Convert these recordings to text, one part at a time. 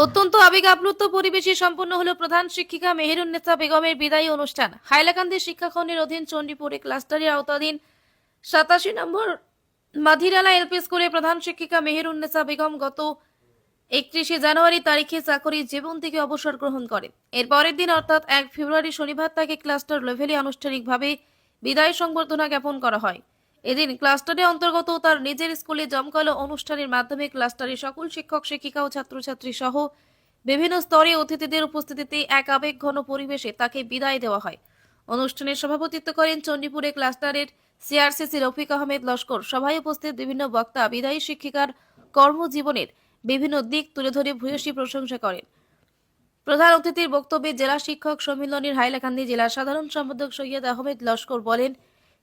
অত্যন্ত আবেগ আপ্লুত পরিবেশে সম্পন্ন হলো প্রধান শিক্ষিকা মেহেরুন্নেসা বেগমের বিদায়ী অনুষ্ঠান। হাইলাকান্দি শিক্ষাখণ্ডের অধীন চণ্ডীপুরে ক্লাস্টারের আওতাধীন সাতাশি নম্বর মাধিরালা এলপি স্কুলে প্রধান শিক্ষিকা মেহেরুন্নেসা বেগম গত একত্রিশে জানুয়ারি তারিখে চাকরি জীবন থেকে অবসর গ্রহণ করেন। এর পরের দিন অর্থাৎ এক ফেব্রুয়ারি শনিবার তাকে ক্লাস্টার লেভেলে আনুষ্ঠানিকভাবে বিদায় সংবর্ধনা জ্ঞাপন করা হয়। এদিন ক্লাস্টারে অন্তর্গত তার নিজের স্কুলে জমকালো অনুষ্ঠানের মাধ্যমে ক্লাস্টারের সকল শিক্ষক, শিক্ষিকা ও ছাত্রছাত্রী সহ বিভিন্ন স্তরে অতিথিদের উপস্থিতিতে এক আবেগ ঘন পরিবেশে তাকে বিদায় দেওয়া হয়। অনুষ্ঠানে সভাপতিত্ব করেন চণ্ডীপুরে ক্লাস্টারের সিআরসিসি রফিক আহমেদ লস্কর। সভায় উপস্থিত বিভিন্ন বক্তা, বিদায়ী শিক্ষিকার কর্মজীবনের বিভিন্ন দিক তুলে ধরে ভূয়সী প্রশংসা করেন। প্রধান অতিথির বক্তব্যে জেলা শিক্ষক সম্মিলনীর হাইলাকান্দি জেলা সাধারণ সম্পাদক সৈয়দ আহমেদ লস্কর বলেন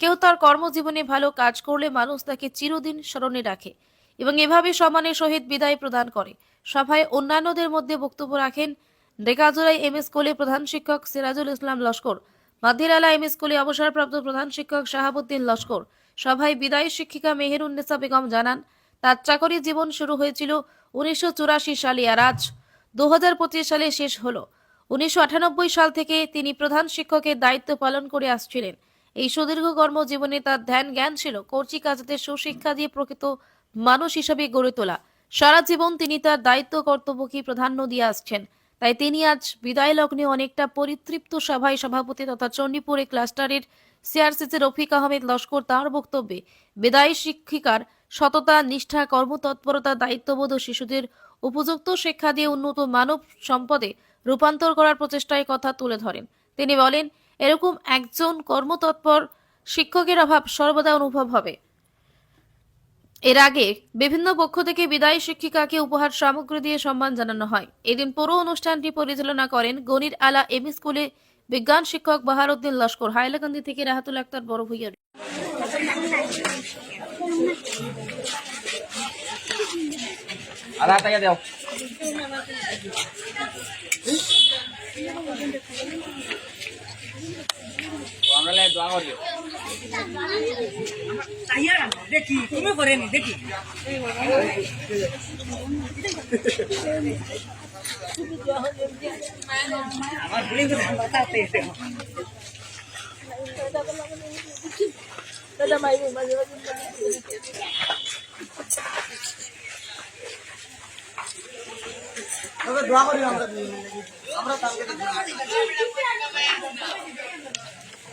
কেউ তার কর্মজীবনে ভালো কাজ করলে মানুষ তাকে চিরদিন স্মরণে রাখে এবং এভাবে সম্মানের সহিত বিদায় প্রদান করে। সভায় অন্যান্যদের মধ্যে বক্তব্য রাখেন ডেকাজোড়াই এম এস স্কুলে প্রধান শিক্ষক সিরাজুল ইসলাম লস্কর, মাদিরালা এম এস স্কুলে অবসরপ্রাপ্ত প্রধান শিক্ষক শাহাবুদ্দিন লস্কর। সভায় বিদায়ী শিক্ষিকা মেহেরুন্নেসা বেগম জানান, তার চাকরি জীবন শুরু হয়েছিল উনিশশো চুরাশি সালে আর আজ দু হাজার পঁচিশ সালে শেষ হল। উনিশশো আটানব্বই সাল থেকে তিনি প্রধান শিক্ষকের দায়িত্ব পালন করে আসছিলেন। এই সুদীর্ঘ কর্মজীবনে তার ধ্যান জ্ঞান ছিল কর্চি কাজদের সুশিক্ষা দিয়ে প্রকৃত মানুষ হিসাবে গড়ে তোলা। সারা জীবন তিনি তার দায়িত্ব, কর্তব্যকে প্রাধান্য দিয়ে আসছেন। তাই তিনি আজ বিদায় লগ্নে অনেকটা পরিতৃপ্ত সভায় সভাপতি তথা চণ্ডীপুরে ক্লাস্টারের সিআরসিসি রফিক আহমেদ লস্কর তার বক্তব্যে বিদায়ী শিক্ষিকার সততা, নিষ্ঠা, কর্মতৎপরতা, দায়িত্ববোধ ও শিশুদের উপযুক্ত শিক্ষা দিয়ে উন্নত মানব সম্পদে রূপান্তর করার প্রচেষ্টায় কথা তুলে ধরেন। তিনি বলেন এরকম একজন কর্মতৎপর শিক্ষকের অভাব সর্বদা অনুভব হবে। এর আগে বিভিন্ন পক্ষ থেকে বিদায়ী শিক্ষিকাকে উপহার সামগ্রী দিয়ে সম্মান জানানো হয়। এদিন পুরো অনুষ্ঠানটি পরিচালনা করেন গণির আলা এম স্কুলে বিজ্ঞান শিক্ষক বাহারুদ্দিন লস্কর। হাইলাকান্দি থেকে রাহাতুল আক্তার, বড় ভূইয়ার আধা টাকা দাও। আমরা লাই দোয়া করি। তাইয়া দেখি তুমি করেনি দেখি আমার আমরা আমরা তাকে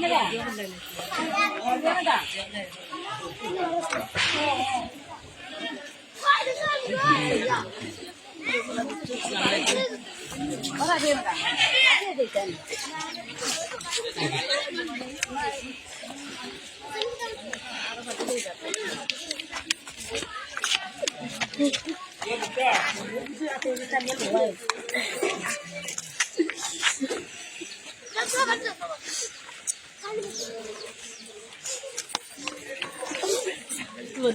বিদায় হচ্ছি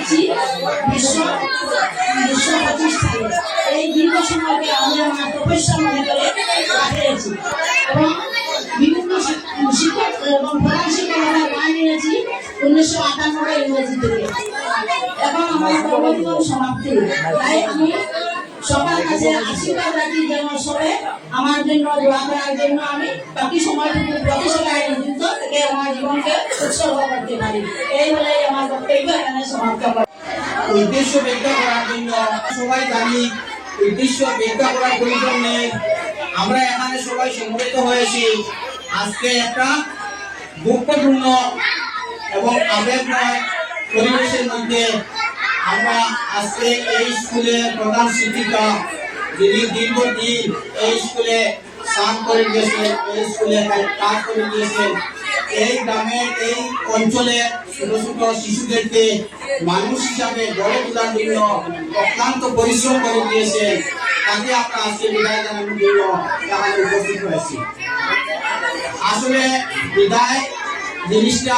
বিশ্ব বিশ্ব উনিশশো আটানব্বই ইংরেজি এখন আমার কর্মজীবন সমাপ্তি। তাই আমি সবার কাছে আশীর্বাদ রাখি যেন সবে আমার জন্য দোয়া করার জন্য আমি বাকি সময়টুকু থেকে আমার জীবনকে উৎসর্গ করতে পারি। এই আমার বক্তব্য এখানে সমাপ্ত করি। উদ্দেশ্য ব্যাখ্যা করার জন্য সবাই জানি, উদ্দেশ্য ব্যাখ্যা করার প্রয়োজন নেই আমরা এখানে সবাই সমবেত হয়েছি। আজকে একটা দুঃখপূর্ণ এবং আবেগময় পরিবেশের মধ্যে আমরা আজকে এই স্কুলের প্রধান শিক্ষিকা যিনি দীর্ঘদিন এই স্কুলে স্নান করে দিয়েছেন এই স্কুলে কাজ করে দিয়েছেন এই গ্রামের এই অঞ্চলে ছোট ছোট শিশুদেরকে মানুষ হিসাবে গড়ে তোলার জন্য অক্লান্ত পরিশ্রম করে দিয়েছেন তাকে আমরা আজকে বিদায় জানানোর জন্য এখানে উপস্থিত হয়েছি। আসলে বিদায় জিনিসটা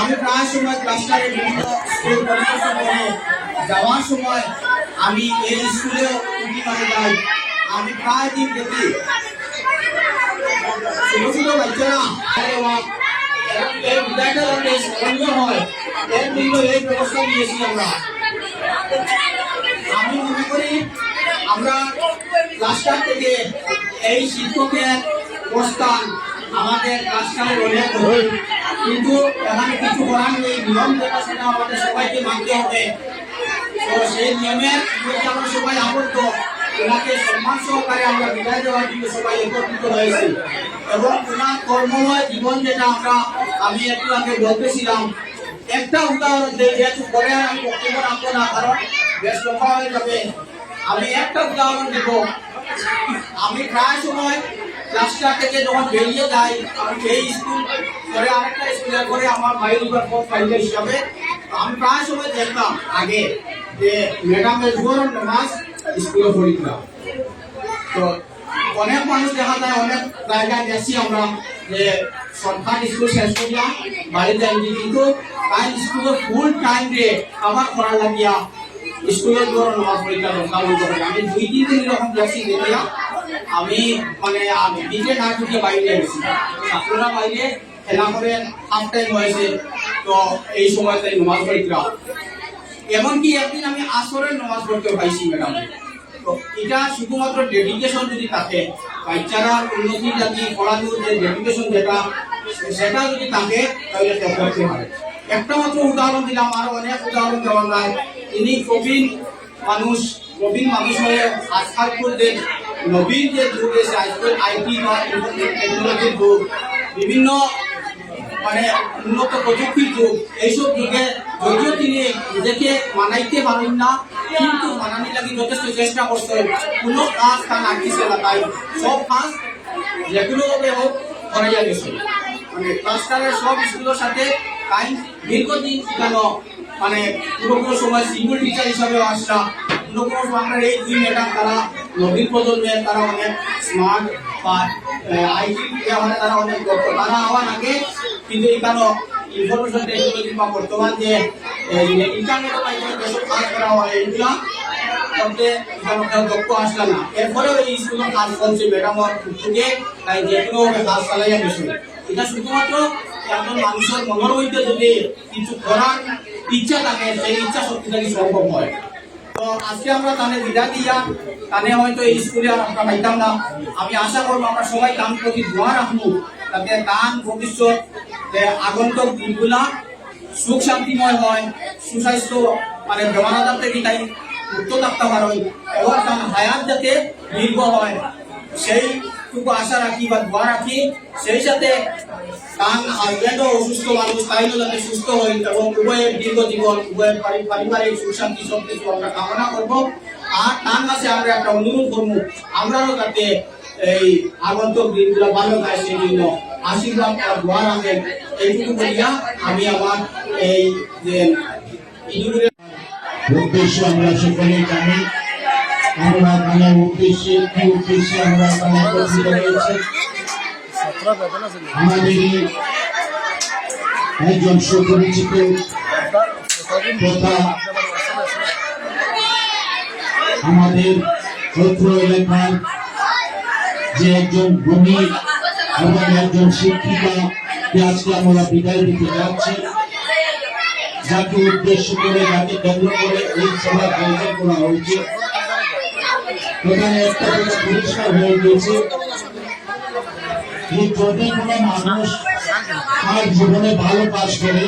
আমি প্রায় সময় ক্লাসটারে বিভিন্ন স্কুল করে যাওয়ার সময় আমি এই স্কুলেও মানে যাই আমি প্রায় দিন দেখি। এই এর জন্য এই ব্যবস্থা নিয়েছি আমরা। আমি মনে করি আমরা থেকে এই শিক্ষকের প্রস্থান আমাদের ক্লাস্টারের অনেক। কিন্তু এখানে কিছু করার নেই, নিয়ম দেখাশোনা আমাদের সবাইকে মানতে হবে। তো সেই নিয়মের মধ্যে আমরা সবাই আবদ্ধ, ওনাকে সম্মান সহকারে আমরা বিদায় দেওয়ার জন্য সবাই একত্রিত হয়েছি। এবং ওনার কর্মময় জীবন যেটা আমরা, আমি একটু আগে বলতেছিলাম। একটা উদাহরণ দিই, যেহেতু পরে আমি বক্তব্য রাখব না, কারণ বেশ লম্বা হয়ে যাবে। আমি একটা উদাহরণ দিব। আমি প্রায় সময় ক্লাসটা থেকে যখন বেরিয়ে যাই এই স্কুল করে আরেকটা স্কুলে করে আমার ভাইয়ের উপর পথ পাইলে হিসাবে আমি প্রায় সময় দেখতাম আগে যে ম্যাডামের জোর নামাজ স্কুলে পড়িতাম। তো অনেক মানুষ দেখা যায়, অনেক জায়গায় গেছি আমরা যে সরকার স্কুল শেষ করিয়া বাড়িতে আনছি কিন্তু তাই স্কুলের ফুল টাইম রে আবার করা লাগিয়া স্কুলের ধরো নামাজ দরকার আমি দুই তিন দিন এরকম গেছি দেখিয়া আমি মানে নিজে না ঢুকে বাইরে গেছি ছাত্ররা বাইরে খেলা করে হাফ টাইম হয়েছে তো এই সময়তে নামাজ পরীক্ষা এমনকি একদিন আমি আসরের নামাজ পড়তে পাইছি ম্যাডাম তো এটা শুধুমাত্র ডেডিকেশন যদি থাকে, বাচ্চারা উন্নতি জাতি পড়ানোর যে ডেডিকেশন যেটা, সেটা যদি থাকে, তাহলে করতে হবে একটা মাত্র উদাহরণ দিলাম, আরও অনেক উদাহরণ দেওয়া যায় তিনি প্রবীণ মানুষ প্রবীণ মানুষ হয়ে আজকাল করতে নবীন যে যুগ এসে আজকাল আইটি বা টেকনোলজির যুগ, বিভিন্ন মানে উন্নত প্রযুক্তির যুগ, এইসব যুগে যদিও তিনি নিজেকে মানাইতে পারেন না, কিন্তু মানানি লাগি যথেষ্ট চেষ্টা করছেন কোনো কাজ তার আঁকিছে না, তাই সব কাজ যেগুলো ভাবে হোক করাইয়া গেছে মানে ক্লাস্টারের সব স্কুলের সাথে তাই দীর্ঘদিন শিখানো মানে পুরো পুরো সময় সিঙ্গল টিচার হিসাবে আসলা এই ম্যাডাম তারা নবীন প্রজন্মের তারা অনেক স্মার্ট বা আইটি তারা অনেক দক্ষ। তারা আগে কিন্তু এখানে ইনফরমেশন টেকনোলজি বা বর্তমান যে ইন্টারনেটের মাধ্যমে যেসব কাজ করা হয় এইগুলা করতে দক্ষ আসলে না। এরপরেও এই স্কুলের কাজ চলছে ম্যাডামের থেকে তাই যে কোনো কাজ চালাইয়া গেছে এটা শুধুমাত্র একজন মানুষের মনের মধ্যে যদি কিছু করার ইচ্ছা থাকে, সেই ইচ্ছা শক্তি থেকে সম্ভব হয় আজকে আমরা তানে বিদা দিয়া তানে হয়তো এই স্কুলে আর আমরা পাইতাম না। আমি আশা করব আমরা সবাই তান প্রতি দোয়া রাখব, যাতে তান ভবিষ্যৎ আগন্তক দিনগুলা সুখ শান্তিময় হয়, সুস্বাস্থ্য মানে বেমার আজার থেকে তাই মুক্ত থাকতে পারো এবং তার হায়াত যাতে দীর্ঘ হয়। সেইটুকু আশা রাখি বা দোয়া রাখি সেই সাথে তার হাজব্যান্ডও অসুস্থ মানুষ তাইও যাতে সুস্থ হয় এবং উভয়ের দীর্ঘ জীবন উভয়ের পারিবারিক সুখ শান্তি সব কিছু আমরা কামনা করব আর তার কাছে আমরা একটা অনুরোধ করব। আমরাও যাতে এই আগন্তক দিনগুলো ভালো যায় সেই জন্য আশীর্বাদ আর দোয়া রাখেন। এইটুকু বলিয়া আমি আমার এই যে উদ্দেশ্য আমরা সকলেই জানি আমরা এখানে উদ্দেশ্যে কি উদ্দেশ্যে আমরা এখানে একত্রিত হয়েছি আমাদেরই একজন সুপরিচিত আমাদের ক্ষেত্র এলাকার যে একজন ভূমি এবং একজন শিক্ষিকা আজকে আমরা বিদায় দিতে যাচ্ছি যাকে উদ্দেশ্য করে যাকে কেন্দ্র করে এই সভা আয়োজন করা হয়েছে মানুষ তার জীবনে ভালো কাজ করে,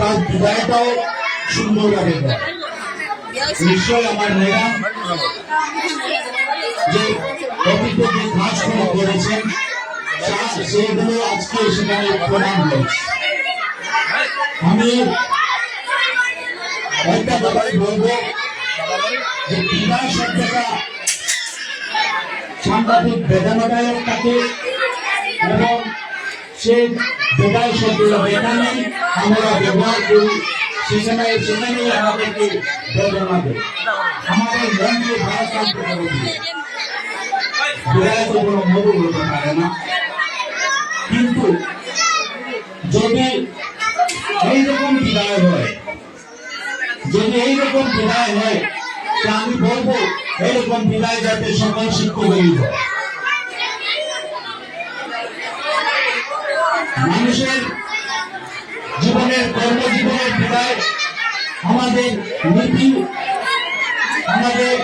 তার বিদায়টাও সুন্দরভাবে দেয় নিশ্চয় আমার ম্যাডাম যে যে কাজগুলো করেছেন সেগুলো আজকে সেখানে হয়েছে। আমি একটা কথাই বলব যে বিদায় শব্দটা সাংঘাতিক বেদনাদায়ক থাকে এবং সে বিদায় শব্দটা যেখানে আমরা ব্যবহার করি সেখানে সেখানে আমাদেরকে বেদনা দেয় আমাদের মনকে ভারাক্রান্ত করে তো কোনো মধুর হতে পারে না কিন্তু যদি এইরকম বিদায় হয় যদি এইরকম বিদায় হয়, তা আমি বলব, এইরকম বিদায় যাতে সকল শিক্ষকই হয় মানুষের জীবনের, কর্মজীবনের বিদায় আমাদের নীতি, আমাদের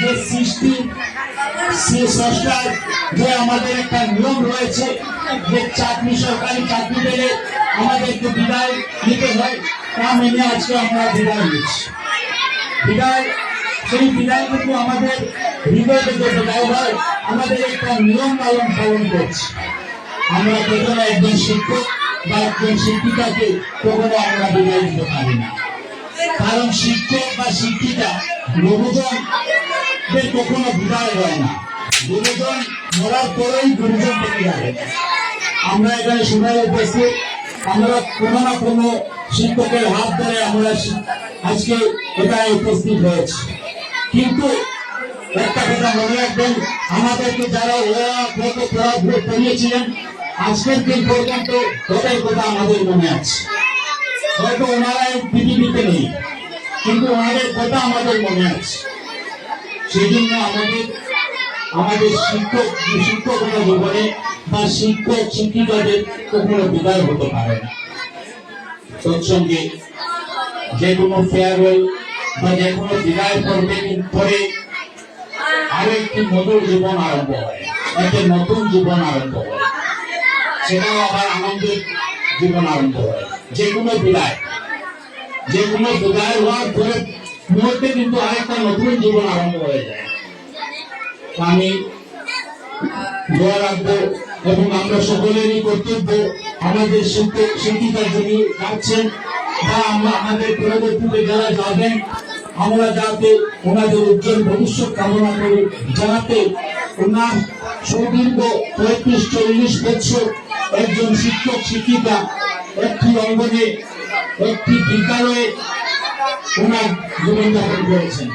যে সৃষ্টি, সে সংস্কার যে আমাদের একটা নিয়ম রয়েছে, যে চাকরি সরকারি চাকরি পেলে আমাদেরকে বিদায় নিতে হয়। তা মেনে আজকে আমরা বিদায় নিচ্ছি। বিদায়, সেই বিদায় কিন্তু আমাদের হৃদয় থেকে বিদায় হয় আমাদের একটা নিয়ম পালন পালন করছি। আমরা কখনো একজন শিক্ষক বা একজন শিক্ষিকাকে কখনো আমরা বিদায় দিতে পারি না। কারণ শিক্ষক বা শিক্ষিকা গুরুজনদের কখনো বিদায় হয় না। গুরুজন মরার পরেই গুরুজন থেকে যাবে। আমরা এখানে সবাই উপস্থিত। আমরা কোনো না কোনো শিক্ষকের হাত ধরে আমরা আজকে এখানে উপস্থিত হয়েছি। কিন্তু একটা কথা মনে রাখবেন, আমাদেরকে যারা ওরা কত পড়াশোনা করিয়েছিলেন, আজকের দিন পর্যন্ত তাদের কথা আমাদের মনে আছে। হয়তো ওনারা পৃথিবীতে নেই, কিন্তু ওনাদের কথা আমাদের মনে আছে। সেই জন্য আমাদের আমাদের শিক্ষক শিক্ষকরা জীবনে বা শিক্ষক, শিক্ষিকাদের কখনো বিদায় হতে পারে না। তৎসঙ্গে যে কোনো ফেয়ারওয়েল বা যে কোনো বিদায় পর্বে পরে আরও একটি মধুর জীবন আরম্ভ হয়। একটা নতুন জীবন আরম্ভ হয়। সেটাও আবার আনন্দের জীবন আরম্ভ হয়। যে কোনো বিদায়। যে কোনো বিদায় হওয়ার পরে মুহূর্তে কিন্তু আরেকটা নতুন জীবন আরম্ভ হয়ে যায়। আমি দোয়া রাখব এবং আমরা সকলেরই কর্তব্য আমাদের শিক্ষক যিনি যাচ্ছেন বা আমরা আমাদের পরবর্তীতে যারা যাবেন, আমরা যাতে ওনাদের উজ্জ্বল ভবিষ্যৎ কামনা করি যাতে ওনার সুদীর্ঘ পঁয়ত্রিশ, চল্লিশ বছর একজন শিক্ষক, শিক্ষিকা, একটি অঙ্গনে, একটি বিদ্যালয়ে ওনার জীবনযাপন করেছেন।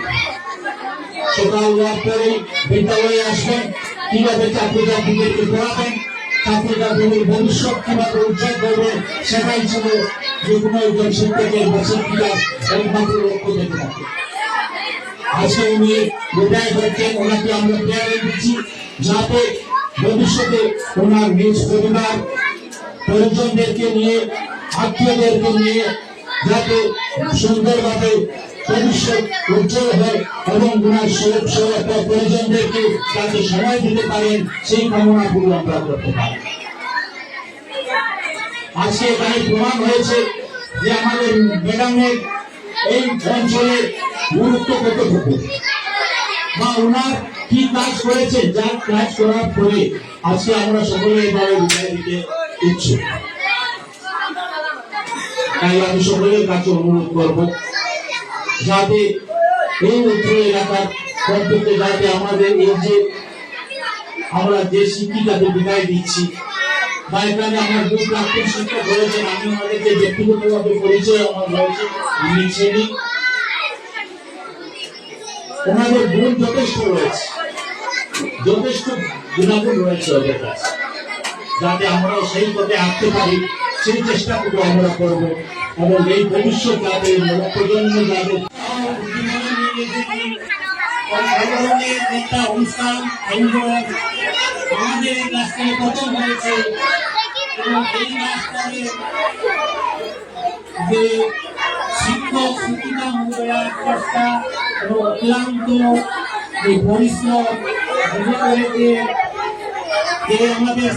সকাল হওয়ার পরে বিদ্যালয়ে আসবেন, কীভাবে ছাত্র ছাত্রীদেরকে পড়াবেন ছাত্রীদের ভবিষ্যৎ কীভাবে উজ্জ্বল করবেন সেটাই ছিল যে কোনো একজন শিক্ষকের বা শিক্ষিকার একমাত্র লক্ষ্য থেকে আজকে উনি বিদায় করছেন ওনাকে আমরা দিচ্ছি যাতে ভবিষ্যতে ওনার নিজ পরিবার, পরিজনদেরকে নিয়ে, আত্মীয়দেরকে নিয়ে যাতে সুন্দরভাবে ভবিষ্যৎ উজ্জ্বল হয় এবং ওনার সব সব পরিজনদেরকে যাতে সময় দিতে পারেন, সেই কামনা গুলো আমরা করতে পারি। আজকে এখানে প্রমাণ হয়েছে যে আমাদের ম্যাডামের এই বা ওনার কি কাজ করেছে? যার কাজ করার পরে আজকে আমরা সকলে এভাবে বিদায় দিতে ইচ্ছুক। তাই আমি সকলের কাছে অনুরোধ করব যাতে এই উত্তর এলাকার যাতে আমাদের এই যে আমরা যে শিক্ষিকাকে বিদায় দিচ্ছি যথেষ্ট রয়েছে। যাতে আমরা সেই পথে আঁকতে পারি। সেই চেষ্টাটুকু আমরা করব এবং এই ভবিষ্যৎ যাতে প্রজন্ম যাতে ধরনের একটা অনুষ্ঠান আয়োজন আমাদের এই ক্লাসটায় প্রথম হয়েছে এবং এই ক্লাসটাকে যে শিক্ষক, শিক্ষিকা মহোদয়ার চেষ্টা এবং অক্লান্ত এই পরিশ্রম, বিশেষ করে যে যে আমাদের